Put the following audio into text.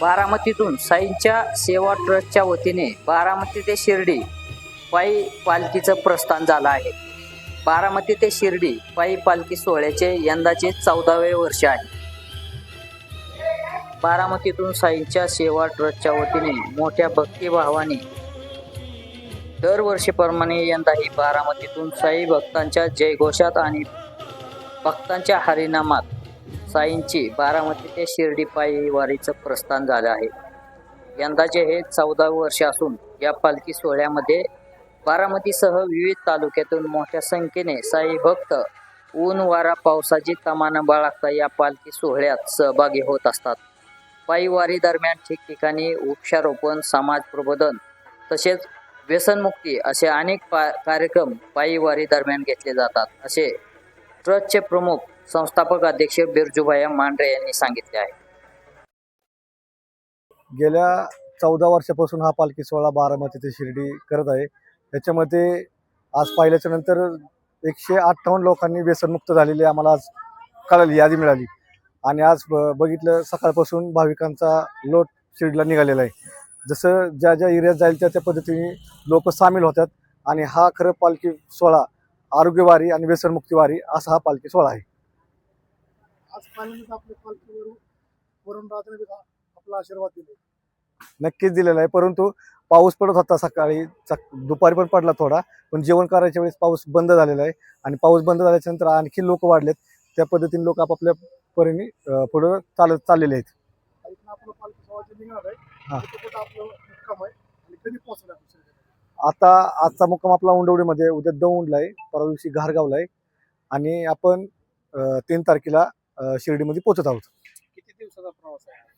बारामतीतून साईंच्या सेवा ट्रस्टच्या वतीने बारामती ते शिर्डी पायी पालखीचं प्रस्थान झालं आहे. बारामती ते शिर्डी पायी पालखी सोहळ्याचे यंदाचे चौदावे वर्ष आहे. बारामतीतून साईंच्या सेवा ट्रस्टच्या वतीने मोठ्या भक्तिभावाने दरवर्षीप्रमाणे यंदाही बारामतीतून साई भक्तांच्या जयघोषात आणि भक्तांच्या हरिनामात साईंची बारामती ते शिर्डी पायी वारीचं प्रस्थान झालं आहे. यंदाचे हे चौदावे वर्ष असून या पालखी सोहळ्यामध्ये बारामतीसह विविध तालुक्यातून मोठ्या संख्येने साई भक्त ऊन वारा पावसाची तमानं बाळगता या पालखी सोहळ्यात सहभागी होत असतात. पायीवारी दरम्यान ठिकठिकाणी वृक्षारोपण समाज प्रबोधन तसेच व्यसनमुक्ती असे अनेक पा कार्यक्रम पायीवारी दरम्यान घेतले जातात. असे ट्रस्टचे प्रमुख संस्थापक अध्यक्ष बिरजूभाई मांढरे यांनी सांगितले आहे. गेल्या चौदा वर्षापासून हा पालखी सोहळा बारामती ते शिर्डी करत आहे. त्याच्यामध्ये आज पाहिल्याच्या नंतर एकशे अठ्ठावन्न लोकांनी व्यसनमुक्त झालेली आम्हाला आज कळाली यादी मिळाली. आणि आज ब बघितलं सकाळपासून भाविकांचा लोट शिर्डीला निघालेला आहे. जसं ज्या ज्या एरियात जाईल त्या त्या पद्धतीने लोक सामील होतात. आणि हा खरं पालखी सोहळा आरोग्यवारी आणि व्यसनमुक्तीवारी असा हा पालखी सोहळा आहे. आज पहिल्यांदाच आपल्या पालखीवर वरून रात्री आपला आशीर्वाद दिले. नक्कीच दिलेला आहे. परंतु पाऊस पडत होता सकाळी. सक- दुपारी पण पडला थोडा. पण जेवण करायच्या वेळेस पाऊस बंद झालेला आहे. आणि पाऊस बंद झाल्याच्यानंतर आणखी लोक वाढलेत. त्या पद्धतीने लोक आपापल्या परीने पुढं चालत चाललेले आहेत. हा. आता आजचा मुक्काम आपला उंडवडीमध्ये उद्या दौंडला आहे. परवा दिवशी घारगावला आहे. आणि आपण तीन तारखेला शिर्डीमध्ये पोहोचत आहोत. किती दिवसाचा प्रवास आहे